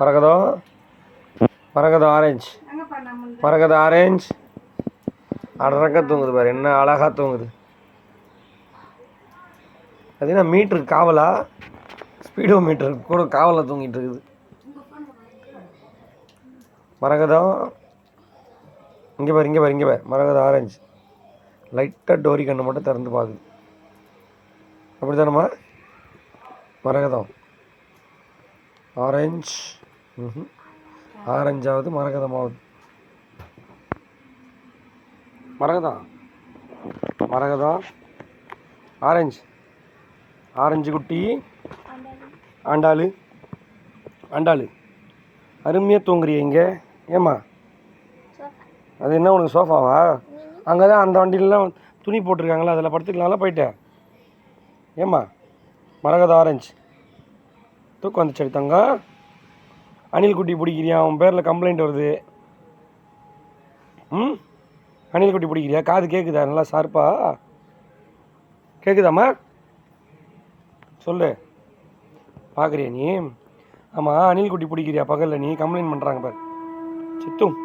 மரகதம் Maragatham orange எங்கப்பா orange மரகதம் அடரக்க தூங்குது பாரு என்ன அழகாக தூங்குது. அது என்ன மீட்ரு காவலா? ஸ்பீடோ மீட்டர் கூட காவலாக தூங்கிட்டு இருக்குது. மரகதம் இங்கே பாரு இங்கே பாரு இங்கே பாரு. மரகதம் ஆரஞ்சு லைட்டாக டோரி கண்ணை மட்டும் திறந்து பார்க்குது அப்படி தானம்மா மரகதம் ஆரஞ்சு ஆரஞ்சாவது மரகதமாவது மரகதம் மரகதம் ஆரஞ்சு. ஆரஞ்சு குட்டி. ஆண்டாளு. ஆண்டாளு. அருமையாக தூங்குறிய இங்கே. ஏம்மா? அது என்ன உனக்கு சோஃபாவா? அங்கே தான் அந்த வண்டியிலலாம் துணி போட்டிருக்காங்களா? அதில் படுத்துக்கலாம்ல போயிட்டேன் ஏம்மா? மரகத ஆரஞ்சு. தூக்கம் வந்துச்சு தங்கம். அணில் குட்டி பிடிக்கிறியா? உன் பேரில் கம்ப்ளைண்ட் வருது. ம்? அணில் குட்டி பிடிக்கிறியா? காது கேட்குதா நல்லா ஷார்ப்பா கேட்குதாம்மா சொல்லு. பார்க்குறியா நீ? ஆமாம் அணில் குட்டி பிடிக்கிறியா? பகலில் நீ? கம்ப்ளைண்ட் பண்ணுறாங்க பார். சித்தும்